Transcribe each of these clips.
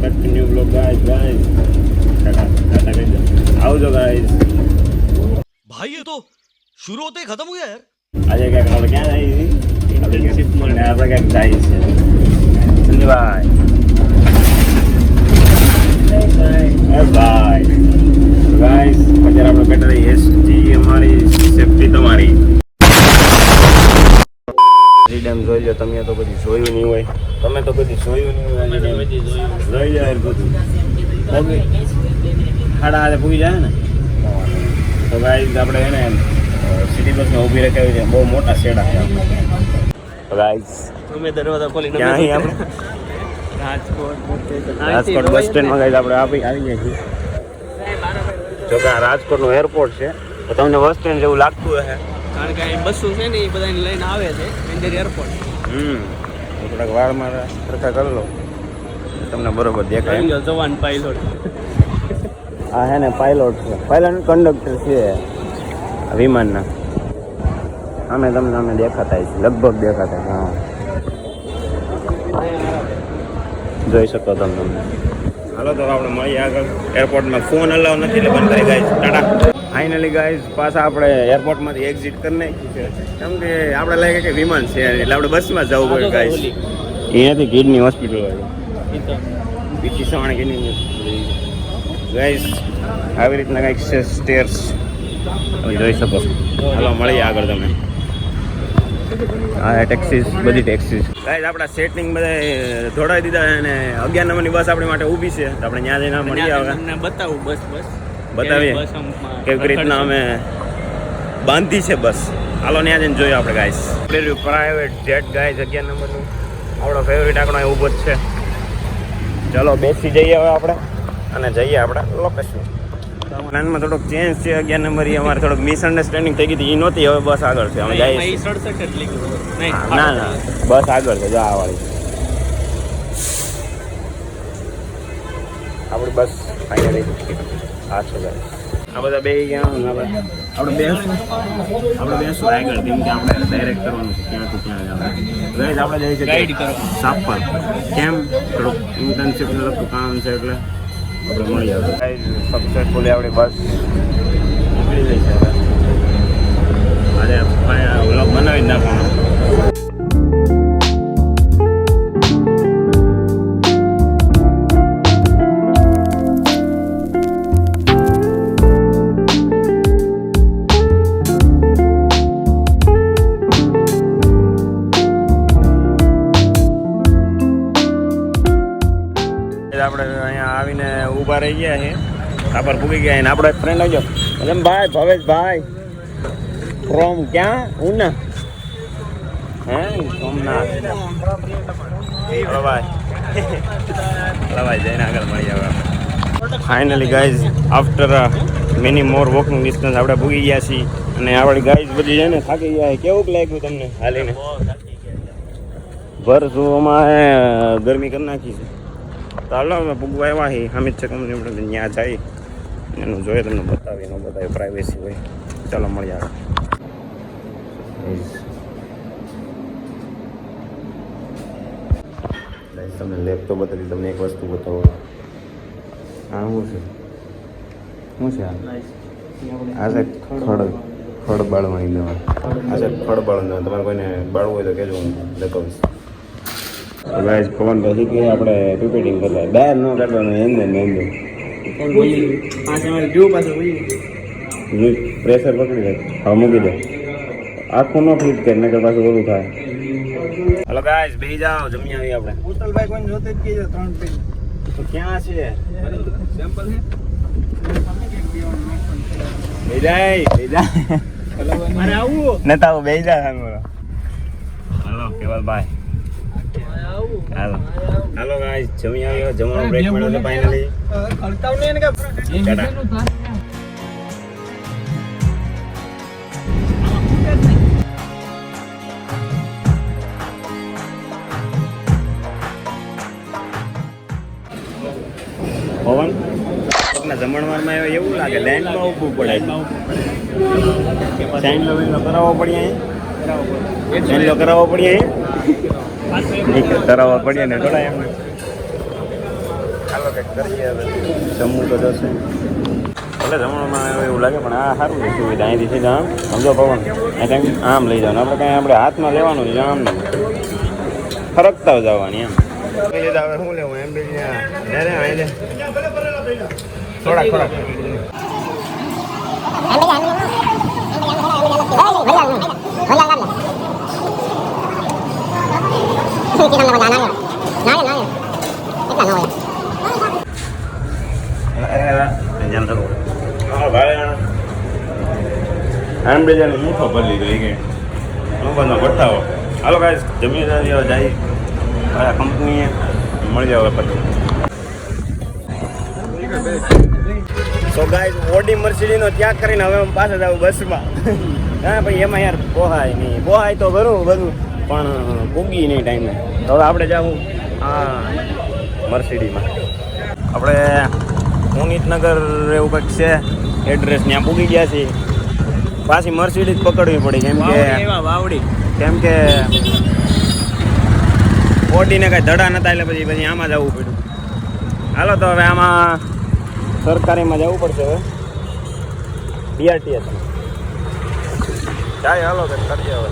continue blog guys guys tata tata કહી દો આવજો ગાઈસ भाई ये तो शुरू होते ही खत्म हो गया यार આજે ક્યાંક આપણે ક્યાં જઈએ છીએ આપણે ને આપણે ક્યાંક જઈએ છીએ સંજયભાઈ એ ભાઈ ગાઈસ અત્યારે આપણે બેઠા રહીએ એસટી અમારી સેફટી તમારી ફ્રીડમ જોઈ લો તમે તો કદી ખાડા હાથે પૂરી જાય ને તો ગાઈઝ આપણે એને સિટી બસમાં ઊભી રખાવી છે. બહુ મોટા શેડા છે ગાઈસ અમે દરવાજા ખોલીને અહીં આપણે? રાજકોટ રાજકોટ બસ સ્ટેન્ડમાં આપણે આવી આવી ગયા છીએ. જો કે આ રાજકોટનું એરપોર્ટ છે તો તમને બસ સ્ટેન્ડ જેવું લાગતું હશે. કારણ કે અહીં બસો છે ને એ બધાને લઈને આવે છે એરપોર્ટ હમ. થોડાક વાળ મારા સરખા કરી લો તમને બરોબર દેખાય. જવાન પાયલોટ આ હે ને પાયલોટ છે. પાયલોટ કંડક્ટર છે. વિમાનના. અમે તમને અમે દેખાતા છે લગભગ દેખાતા હા. જોઈ શકો તમે. તમને હાલો તો આપણે મળીએ આગળ. એરપોર્ટમાં ફોન અલાવ નથી એટલે બંધ કરી ગાઈસ. ટાટા. ફાઇનલી ગાઈઝ પાછા આપણે એરપોર્ટમાંથી એક્ઝિટ કરી નાખી છે. કેમ કે આપણે લાગે કે વિમાન છે એટલે આપણે બસમાં જવું પડે ગાઈઝ અહીંયાથી કિડની હોસ્પિટલ હોય. બીજી સવાણે કિડની ગાઈસ આવી રીતના કંઈક છે સ્ટેર્સ તમે જોઈ શકો છો. હાલો મળીએ આગળ તમે હા ટેક્સીસ બધી ટેક્સીસ ગાઈસ આપણા સેટિંગ બધા ધોડાવી દીધા છે અને અગિયાર નંબરની બસ આપણી માટે ઊભી છે. તો આપણે ત્યાં જઈને મળીએ આવે બતાવું બસ બસ. બતાવીએ. કેવી રીતના અમે બાંધી છે બસ. હાલો ત્યાં જઈને જોઈએ આપણે ગાઈસ પ્રાઇવેટ જેટ ગાઈસ અગિયાર નંબરનું. આપણો ફેવરિટ આપણો ઊભો જ છે. ચલો બેસી જઈએ હવે આપણે અને જઈએ આપણે લોકેશન પ્લાનમાં થોડોક ચેન્જ છે અગિયાર નંબર એ અમારે થોડોક મિસઅન્ડરસ્ટેન્ડિંગ થઈ ગઈ હતી એ નહોતી હવે બસ આગળ છે. અમે જઈએ ના ના. બસ આગળ છે જો આ વાળી આપણી બસ ફાઇનલી આ છે guys. આ બધા બે આપણે. બેસું આપણે બેસું આગળ કેમ કે આપણે ડાયરેક્ટ કરવાનું છે ક્યાંથી ક્યાં ગઈસ આપણે જઈએ છીએ ગાઈડ કરો. સાપર. કેમ? થોડુંક ઇન્ટર્નશિપ ને લગતું કામ છે એટલે આપણે મળી આવે સક્સેસફુલી આપણી બસ નીકળી ગઈ છે. આજે ઊભા રહી ગયા છે. તાપર પૂગી ગયા આપણે ફ્રેન્ડ આવજો એમ ભાઈ, ભવેશભાઈ. ફ્રોમ ક્યાં? ઉના. હે? સોમનાથ. ભાઈ ભાઈ જઈને આગળ મળી આવે finally guys after many more walking distance આપણે ભૂગી ગયા છીએ. અને આપણી ગાઈઝ બધી છે ને થાકી ગયા કેવું લાગ્યું તમને? હાલીને? ભર જોવામાં ગરમી કરી નાખી છે. તો હાલો અમે પૂગવા આવ્યા હી હામિદ છે કંપની આપણે ત્યાં જઈ એનું જોઈએ તમને બતાવી ન બતાવી પ્રાઇવેસી હોય. ચાલો મળી આવે Guys, તમને લેપટોપ બતાવી તમને એક વસ્તુ બતાવો. આ શું છે? શું છે આ? આ છે ખડ ખડ બાળવાની દવા. આ છે ખડ બાળવાની દવા. તમારે કોઈને બાળવું હોય તો કહેજો હું લખાવીશ ગાઈસ ફોન પછી કે આપણે રિપીટિંગ કરતા બહાર ન કરવાનું એમને ને એમને પાંચ અમારે જો પાછળ બોલી પ્રેશર પકડી દે હવે મૂકી દે. આખું ન ફ્લીટ કરે કે પાછું ઓલું થાય. હલો ગાઈસ બેહી જાઓ જમી આવી આપણે. હોટલભાઈ કોઈ જોતે જ કહેજો ત્રણ પેજ તો ક્યાં છે? સેમ્પલ હે બેહી જાય બેહી જાય. મારે આવવું નતા આવું સામે હલો કેવલ ભાઈ. આવું હાલો. હાલો ગાઈસ જમી આવ્યો જમવાનો બ્રેક મળ્યો છે ફાઇનલી ખડતાવ ને કે ટાટા. પવન? આપણા જમણવારમાં આવ્યો એવું લાગે લાઈનમાં ઊભું પડે સાઈન લો કરાવવો પડી અહીંયા? સાઈન લો કરાવવો પડ્યા અહીંયા? કરાવવા પડીએ ને થોડા એમ ચાલો કંઈક કરીએ જમવું તો જશે ભલે જમવામાં એવું લાગે પણ આ સારું છે સુવિધા અહીંથી સીધા આમ સમજો પવન અહીંથી આમ લઈ જવાનું આપણે કાંઈ આપણે હાથમાં લેવાનું છે આમ નહીં ફરકતા જવાની એમ શું લેવું એમ બી થોડાક થોડાક ધ્યાન રાખો હા ભાઈ આમ બે જણ મૂઠો ભરી લીધો એ કે મોબાઈલનો બતાવો હાલો ગાઈસ જમી જાય મારા કંપનીએ મળી જાવ પછી સો ઓડી મર્સિડીનો ત્યાગ કરીને હવે પાછા જાવ બસમાં. હા ભાઈ, એમાં યાર બોહાય નહીં. બોહાય તો ઘરું બધું. પણ પૂગી નહીં ટાઈમે તો હવે આપણે જાવું હા મર્સિડીમાં. આપણે પુનિતનગર એવું કંઈક છે એડ્રેસ ત્યાં પૂગી ગયા છીએ. પાછી મર્સિડીઝ પકડવી પડી કેમ કે વાવડી કેમ કે ઓડીને કાંઈ ધડા નતા એટલે પછી પછી આમાં જવું પડ્યું. હાલો તો હવે આમાં સરકારીમાં જવું પડશે હવે. બીઆરટીએસ જાય હાલો કરીએ હવે.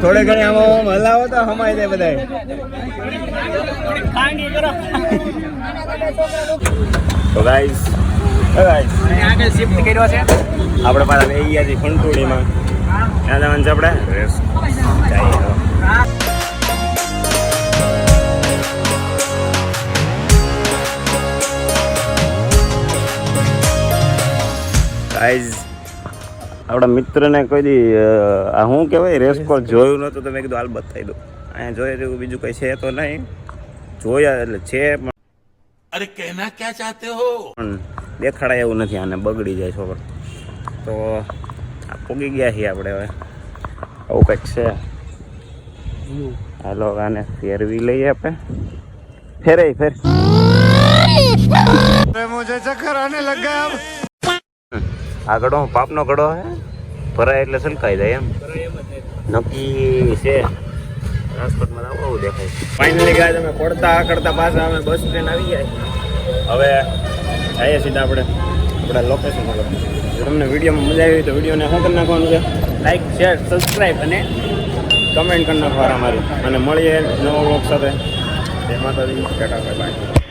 થોડે ઘણી આમાં હલાવો તો હમાય જાય બધાય. તો ગાઈસ આગળ શિફ્ટ કર્યો છે આપણે પાછા લઈ ગયા છીએ ખંટુડીમાં ત્યાં જવાનું છે આપણે? રેસ જઈએ ગાઈઝ આપણા મિત્રને કોઈ દી આ શું કહેવાય રેસકોટ જોયું નહોતું તમે મેં કીધું હાલ બતાવી દઉં. અહીંયા જોઈએ તેવું બીજું કંઈ છે તો નહીં. જોયા એટલે છે પણ અરે કહેના ક્યાં ચાહતે હો? દેખાડાય એવું નથી આને બગડી જાય છોકરો. તો આ પોગી ગયા છીએ આપણે હવે. આવું કંઈક છે. હાલો આને ફેરવી લઈએ આપણે. ફેરાય ફેર. મુજે ચક્કર આને લગા આ ગળો પાપનો ગળો હે. ભરાય એટલે સલકાઈ જાય એમ. નક્કી છે. રાજકોટમાં આવું આવું દેખાય ફાઇનલી ગાય, તમે પડતા આકડતા પાછા અમે બસ સ્ટેન્ડ આવી ગયા હવે જઈએ સીધા આપણે, આપણા લોકેશન પર તમને વિડીયોમાં મજા આવી તો વિડીયોને શું કરી નાખવાનું છે? લાઈક શેર સબસ્ક્રાઈબ અને કમેન્ટ કરી નાખવા અમારી અને મળીએ નવો બ્લોગ સાથે. જય માતાજી, ટાટા બાય